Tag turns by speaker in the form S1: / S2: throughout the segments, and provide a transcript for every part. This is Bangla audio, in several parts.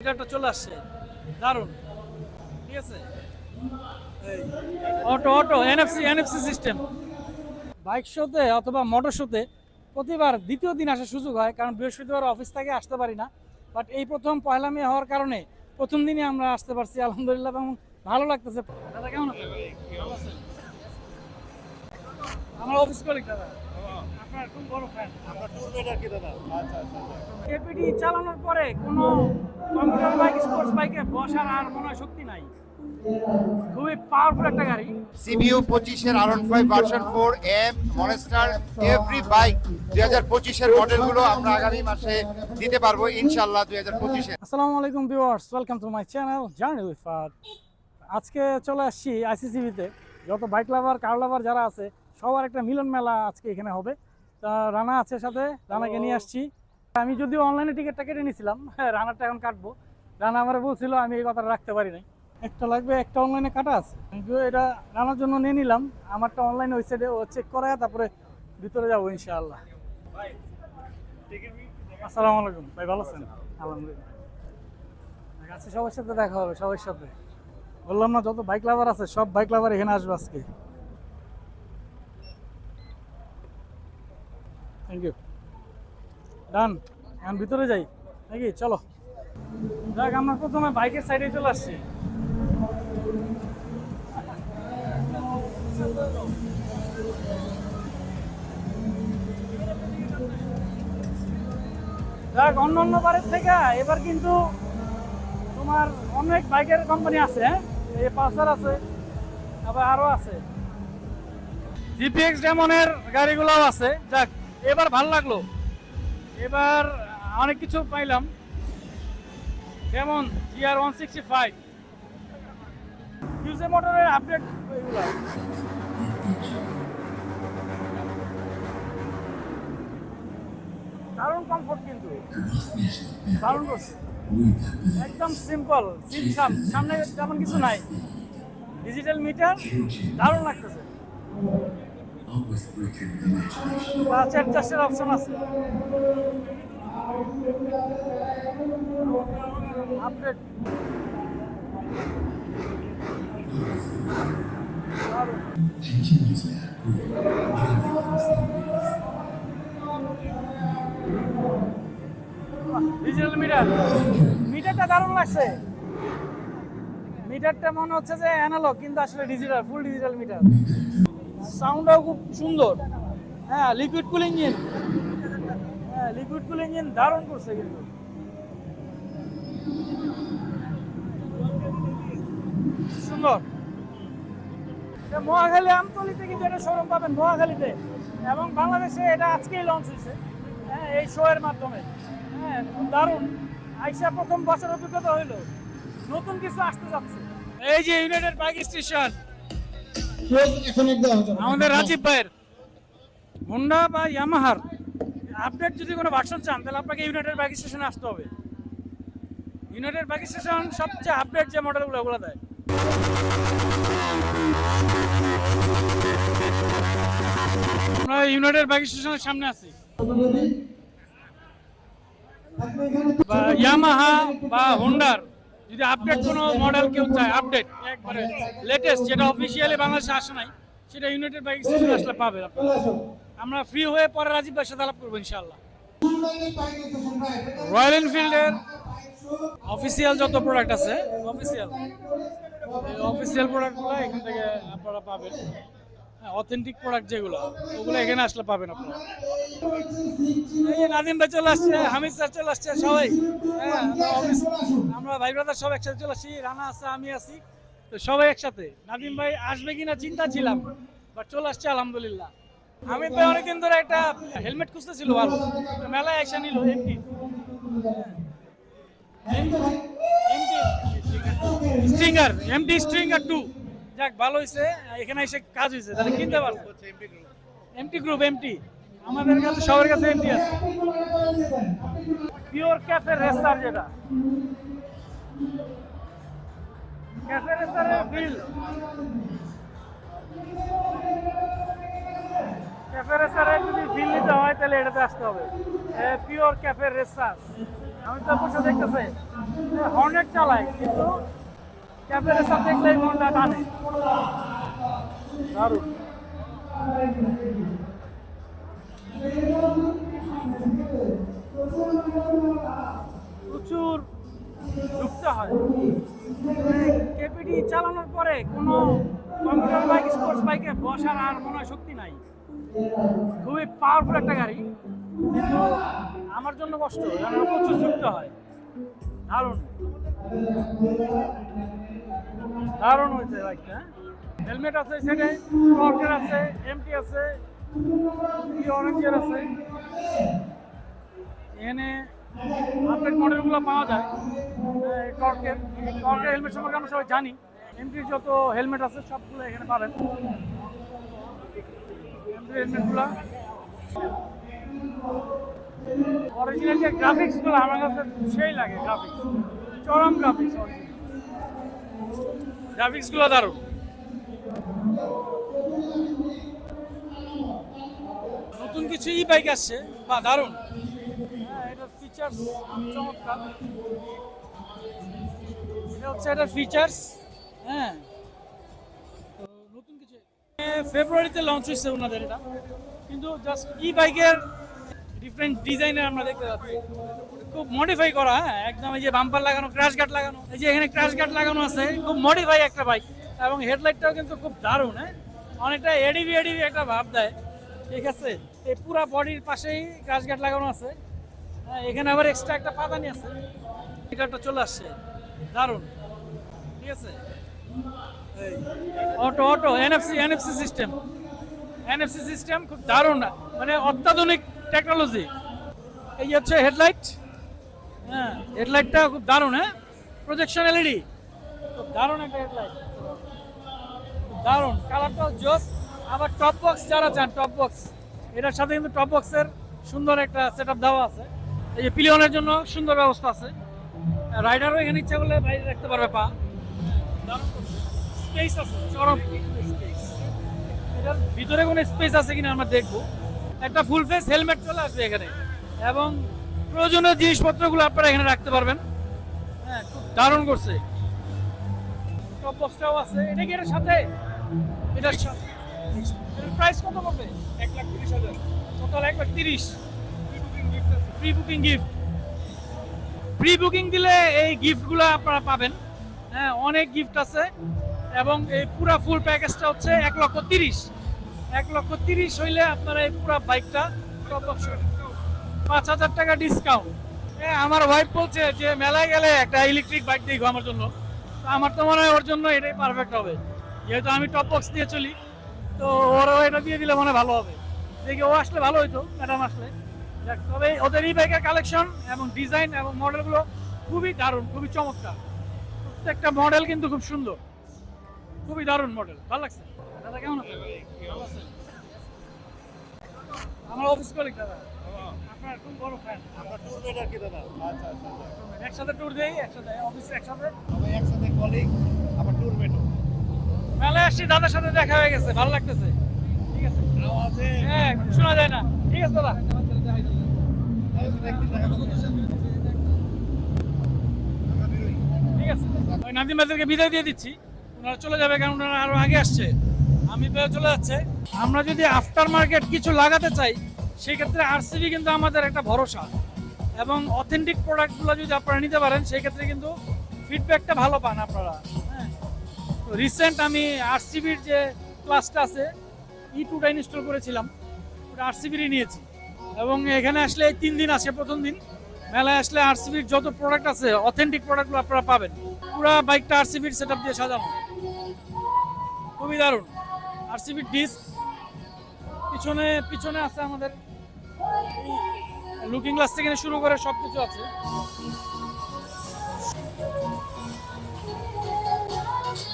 S1: এটা চলে আসছে। দারুণ। ঠিক আছে? Auto auto NFC NFC system bike শোতে অথবা মোটর শোতে প্রতিবার দ্বিতীয় দিন আসার সুযোগ হয়, কারণ বৃহস্পতিবার অফিস থেকে আসতে পারি না। বাট এই প্রথম পয়লা মে হওয়ার কারণে প্রথম দিনই আমরা আসতে পারছি, আলহামদুলিল্লাহ, এবং ভালো লাগতেছে। দাদা, কেমন? আমার অফিস কলিগ দাদা। এপিডি চালানোর পরে কোনো কম্পিউটার বাইক স্পোর্টস বাইকে বসার আর মনে শক্তি নাই। খুবই পাওয়ারফুল একটা গাড়ি।
S2: সিবিইউ পঁচিশের আরন five version four M monster every bike দুই হাজার পঁচিশের মডেলগুলো আমরা আগামী মাসে দিতে পারব ইনশাল্লাহ দুই হাজার পঁচিশে।
S1: আসসালামু আলাইকুম viewers welcome to my channel journey with ফাদ আজকে চলে আসছি আইসিসিবিতে যত বাইক লাভার কার লাভার যারা আছে সবার একটা মিলন মেলা আজকে এখানে হবে। তা রানা আছে সাথে রানাকে নিয়ে আসছি। আমি যদিও অনলাইনে টিকিটটা কেটে নিয়েছিলাম হ্যাঁ রানারটা এখন কাটবো। রানা আমার বলছিল আমি এই কথাটা রাখতে পারি নাই। একটা লাগবে একটা অনলাইনে কাটা আছে। এটা রানার জন্য নিয়ে নিলাম আমারটা অনলাইন ওয়েবসাইটে ও চেক করায় তারপরে ভিতরে যাব ইনশাআল্লাহ। আসসালামু আলাইকুম। ভাই ভালো আছেন? আলহামদুলিল্লাহ। আচ্ছা সবার সাথে দেখা হবে সবার সাথে। বললাম না যত বাইক লাভার আছে সব বাইক লাভার এখানে আসবে আজকে। থ্যাংক ইউ ডান এখন ভিতরে যাই। নাকি? চলো। দেখ আমরা প্রথমে বাইকের সাইডে চলে আসছি। দেখ অন্য অন্য বারের থেকে এবার কিন্তু তোমার অনেক বাইকের কোম্পানি আছে হ্যাঁ? এই পালসার আছে, আবার আরও আছে। জিপিএক্স ডেমনের গাড়িগুলোও আছে। যাক এবার ভালো লাগল। এবার অনেক কিছু পাইলাম। যেমন জিআর ওয়ান সিক্সটি ফাইভ ইউজে মোটরের আপডেট দারুণ কমফোর্ট কিন্তু। দারুণ একদম সিম্পল সিমসাম সামনে তেমন কিছু নাই। ডিজিটাল মিটার দারুণ লাগতেছে। পাঁচ চারটাশের অপশন আছে আপডেট ডিজিটাল মিটার মিটারটা দারুণ লাগছে। মিটারটা মনে হচ্ছে যে অ্যানালগ কিন্তু আসলে ডিজিটাল ফুল ডিজিটাল মিটার সাউন্ডটাও খুব সুন্দর। হ্যাঁ লিকুইড কুল ইঞ্জিন হ্যাঁ লিকুইড কুল ইঞ্জিন দারুণ করছে কিন্তু। সুন্দর। মহাখালী আমতলিতে কিন্তু এটা শোরুম পাবেন মহাখালীতে। এবং বাংলাদেশে এটা আজকেই লঞ্চ হয়েছে। হ্যাঁ এই শো এর মাধ্যমে। হ্যাঁ দারুণ। আইসা প্রথম বছর অভিজ্ঞতা হইল। নতুন কিছু আসতে যাচ্ছে। এই যে ইউনাইটেড বাইক স্টেশন আমাদের রাজীব ভাইয়ের। হোন্ডা বা ইয়ামাহার আপডেট যদি কোনো ভার্সন চান তাহলে আপনাকে ইউনাইটেড বাইক স্টেশনে আসতে হবে। ইউনাইটেড বাইক স্টেশন সবচেয়ে আপডেট যে মডেলগুলো ওগুলো দেয়। আমরা ইউনাইটেড বাইক স্টেশনের সামনে আছি। বা ইয়ামাহা বা হোন্ডার যদি আপডেট কোনো মডেল কেউ চায় আপডেট একবারে লেটেস্ট যেটা অফিসিয়ালি বাংলাদেশে আসে নাই, সেটা ইউনাইটেড বাইক স্টেশন আসলে পাবে আমরা ফ্রি হয়ে পরে রাজীব ভাইয়ের সাথে আলাপ করব ইনশাল্লাহ রয়্যাল এনফিল্ডের অফিসিয়াল যত প্রোডাক্ট আছে অফিসিয়াল অফিসিয়াল প্রোডাক্টগুলো এখান থেকে আপনারা পাবেন। অথেন্টিক প্রোডাক্ট যেগুলো, ওগুলো এখানে আসলে পাবেন আপনারা। এই যে নাদিম ভাই চলে আসছে, হামিদ স্যার চলে আসছে, সবাই। হ্যাঁ আমরা ভাই ব্রাদার সব একসাথে চলে আসছি, রানা আছে, আমি আছি। তো সবাই একসাথে। নাদিম ভাই আসবে কিনা চিন্তা ছিলাম বাট চলে আসছে, আলহামদুলিল্লাহ। হামিদ ভাই অনেকদিন ধরে একটা হেলমেট খুঁজতেছিল ভালো। তো মেলায় এসে নিল MT Stinger MT Stinger two যাক, ভালো হয়েছে এখানে এসে কাজ হয়েছে তাহলে কিনতে পারব। এমটি গ্রুপ এমটি আমাদের কাছে, সবার কাছে এমটি আছে। পিওর ক্যাফে রেস্টার যেটা। ক্যাফে রেস্টারের ফিল ক্যাফে রেস্টারে যদি ফিল নিতে হয়, তাহলে এটাতে আসতে হবে। পিওর ক্যাফে রেস্টার আমি তো বসে দেখতেছে হর্নেট চালাই কিন্তু ক্যাবের সাথে দেখলেই মনটা টানে। দারুণ। প্রচুর ঢুকতে হয়। কেপিডি চালানোর পরে কোনো কম্পিউটার বাইক, স্পোর্টস বাইকে বসার আর মনে হয় শক্তি নাই। খুবই পাওয়ারফুল একটা গাড়ি। কিন্তু আমার জন্য কষ্ট প্রচুর ঝুঁকতে হয়। দারুণ। দারুণ হয়েছে বাইকটা হেলমেট আছে সেটে টর্কের আছে এমটি আছে অরেঞ্জের আছে। এখানে আপডেট মডেলগুলো পাওয়া যায়। টর্কের টর্কের হেলমেট সম্পর্কে আমরা সবাই জানি। এমটির যত হেলমেট আছে, সবগুলো এখানে পাবেন। এমটির হেলমেটগুলো অরিজিনাল যে গ্রাফিক্সগুলো আমার কাছে সেই লাগে গ্রাফিক্স চরম গ্রাফিক্স গ্রাফিক্সগুলো দারুণ। নতুন কিছু ই বাইক আসছে। বা দারুণ। হ্যাঁ এটার ফিচার্স এটা হচ্ছে এটার ফিচার্স হ্যাঁ। ফেব্রুয়ারিতে লঞ্চ হয়েছে ওনাদের এটা। কিন্তু জাস্ট ই বাইকের ডিফারেন্ট ডিজাইনের আমরা দেখতে পাচ্ছি খুব মডিফাই করা হ্যাঁ? একদম এই যে বাম্পার লাগানো ক্র্যাশ গার্ড লাগানো, এই যে এখানে ক্র্যাশ গার্ড লাগানো আছে, খুব মডিফাই একটা বাইক এবং হেডলাইটটাও কিন্তু খুব দারুণ হ্যাঁ? অনেকটা এডিভি এডিভি একটা ভাব দেয়। ঠিক আছে? এই পুরা বডির পাশেই ক্র্যাশ গার্ড লাগানো আছে। হ্যাঁ এখানে আবার এক্সট্রা একটা পাতানি আছে। এটা চলে আসছে। দারুণ। ঠিক আছে? Auto auto NFC NFC system NFC system খুব দারুণ মানে অত্যাধুনিক টেকনোলজি এই হচ্ছে হেডলাইট হ্যাঁ হেডলাইটটা খুব দারুণ হ্যাঁ? প্রজেকশন এলইডি খুব দারুণ একটা হেডলাইট দারুণ। কালারটাও জোস। আবার টপ বক্স যারা চান টপ বক্স এটার সাথে কিন্তু টপ বক্সের সুন্দর একটা সেট আপ দেওয়া আছে। এই যে পিলিয়নের জন্য সুন্দর ব্যবস্থা আছে। রাইডারও এখানে ইচ্ছা করলে বাইরে রাখতে পারবে, পা। স্পেস আছে, চরম এটার ভিতরে কোনো স্পেস আছে কিনা আমরা দেখব। একটা ফুল ফেস হেলমেট চলে আসবে এখানে। এবং প্রয়োজনীয় জিনিসপত্রগুলো আপনারা এখানে রাখতে পারবেন। হ্যাঁ খুব দারুণ করছে। টপ বক্সটাও আছে। এটা কি এটার সাথে? এটার সাথে। প্রাইস কত পড়বে? এক লাখ তিরিশ হাজার। টোটাল এক লাখ তিরিশ। Pre booking gift pre booking দিলে এই গিফটগুলো আপনারা পাবেন। হ্যাঁ অনেক গিফট আছে। এবং এই পুরা ফুল প্যাকেজটা হচ্ছে এক লক্ষ তিরিশ। এক লক্ষ তিরিশ হইলে আপনারা এই পুরা বাইকটা টপ বক্স পাঁচ হাজার টাকা ডিসকাউন্ট আমার ওয়াইফ বলছে যে মেলায় গেলে একটা ইলেকট্রিক বাইক দেখো আমার জন্য। তো আমার তো মনে হয় ওর জন্য এটাই পারফেক্ট হবে। যেহেতু আমি টপ বক্স দিয়ে চলি তো ওরও এটা দিয়ে দিলে মনে ভালো হবে। দেখি ও আসলে ভালো হইতো ম্যাডাম আসলে। যাক, তবে ওদের এই বাইকের কালেকশন এবং ডিজাইন এবং মডেলগুলো খুবই দারুণ খুবই চমৎকার। প্রত্যেকটা মডেল কিন্তু খুব সুন্দর। খুবই দারুণ মডেল ভালো লাগছে? দাদা কেমন আছে ভালো আছেন? আমার অফিস কলিগ দাদা। আপনার খুব বড় ফ্যান
S2: আমরা ট্যুর মেটার কি দাদা? আচ্ছা আচ্ছা
S1: একসাথে ট্যুর দেই একসাথে অফিসে একসাথে?
S2: সবাই একসাথে কলিগ আবার ট্যুর মেটো
S1: মেলায় আসছি দাদার সাথে দেখা হয়ে গেছে ভালো লাগতেছে। ঠিক আছে?
S2: আওয়াজে।
S1: হ্যাঁ শোনা যায় না। ঠিক আছে দাদা। ঠিক আছে। ওই নাদিম ভাইদেরকে বিদায় দিয়ে দিচ্ছি। ওনারা চলে যাবে কারণ ওনারা আরও আগে আসছে। আমি চলে যাচ্ছে। আমরা যদি আফটার মার্কেট কিছু লাগাতে চাই সেক্ষেত্রে আরসিবি কিন্তু আমাদের একটা ভরসা। এবং অথেন্টিক প্রোডাক্টগুলো যদি আপনারা নিতে পারেন, সেক্ষেত্রে কিন্তু ফিডব্যাকটা ভালো পান আপনারা। হ্যাঁ? তো রিসেন্ট আমি আরসিবির যে ক্লাসটা আছে ই টুটা ইনস্টল করেছিলাম, ওটা আরসিবিরই নিয়েছি। এবং এখানে আসলে এই তিন দিন আসে প্রথম দিন। মেলায় আসলে আরসিবির যত প্রোডাক্ট আছে অথেন্টিক প্রোডাক্টগুলো আপনারা পাবেন। পুরো বাইকটা আরসিবির সেট দিয়ে সাজানো। খুবই দারুণ। আরসিবির ডিস্ক পিছনে পিছনে আছে আমাদের লুকিং গ্লাস থেকে শুরু করে সব কিছু আছে।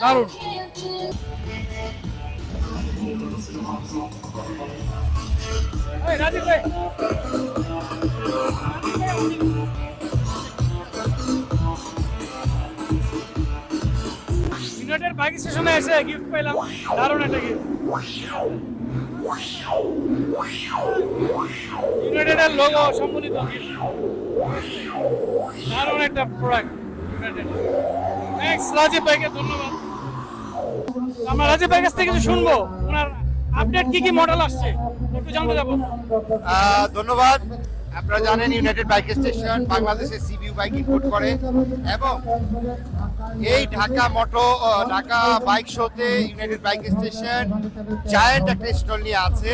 S1: দারুণ। রাজীব ভাই। ইউনাইটেড বাইক স্টেশনে এসে গিফট পেলাম দারুণ একটা গিফট ইউনাইটেডের লোগো সম্বলিত দারুণ একটা প্রোডাক্ট নেক্সট রাজীব ভাইকে ধন্যবাদ। আমরা রাজীব ভাইয়ের কাছ থেকে কিছু শুনব। ওনার আপডেট কি কি মডেল আসছে? একটু জানতে যাব।
S2: ধন্যবাদ। আপনারা জানেন ইউনাইটেড বাইক স্টেশন বাংলাদেশে C B U bike import করে এবং এই ঢাকা মোটো ঢাকা বাইক শোতে ইউনাইটেড বাইক স্টেশন জায়ান্ট একটা স্টল নিয়ে আছে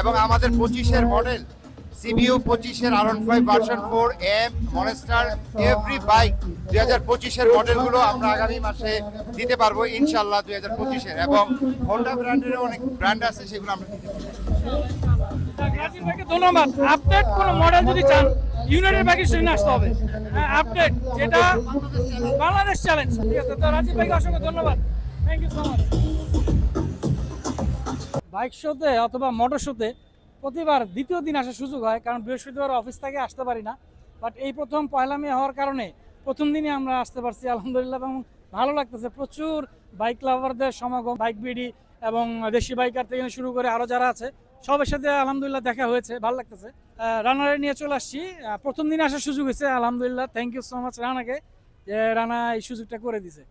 S2: এবং আমাদের পঁচিশের মডেল সিবিউ পঁচিশের R one five version four M Monster every bike দুই হাজার পঁচিশের মডেলগুলো আমরা আগামী মাসে দিতে পারব ইনশাল্লাহ দুই হাজার পঁচিশের। এবং হোন্ডা ব্র্যান্ডের অনেক ব্র্যান্ড আছে, সেগুলো আমরা দিতে পারব।
S1: ধন্যবাদ। আপডেট কোন মডেল যদি চান ইউনাইটেড ব্যাগের সঙ্গে আসতে হবে। হ্যাঁ আপডেট যেটা বাংলাদেশ চ্যালেঞ্জ ঠিক আছে, তো রাজীব ভাইকে অসংখ্য ধন্যবাদ। Thank you so much bike শোতে অথবা মোটর শোতে প্রতিবার দ্বিতীয় দিন আসার সুযোগ হয়, কারণ বৃহস্পতিবার অফিস থেকে আসতে পারি না। বাট এই প্রথম পয়লা মে হওয়ার কারণে প্রথম দিনই আমরা আসতে পারছি, আলহামদুলিল্লাহ, এবং ভালো লাগতেছে। প্রচুর বাইক লাভারদের সমাগম বাইক বিডি এবং দেশি বাইকার থেকে শুরু করে আরও যারা আছে, সবার সাথে আলহামদুলিল্লাহ দেখা হয়েছে, ভালো লাগতেছে। রানারে নিয়ে চলে আসছি। প্রথম দিন আসার সুযোগ হয়েছে, আলহামদুলিল্লাহ থ্যাংক ইউ সো মাচ রানাকে, যে রানা এই সুযোগটা করে দিছে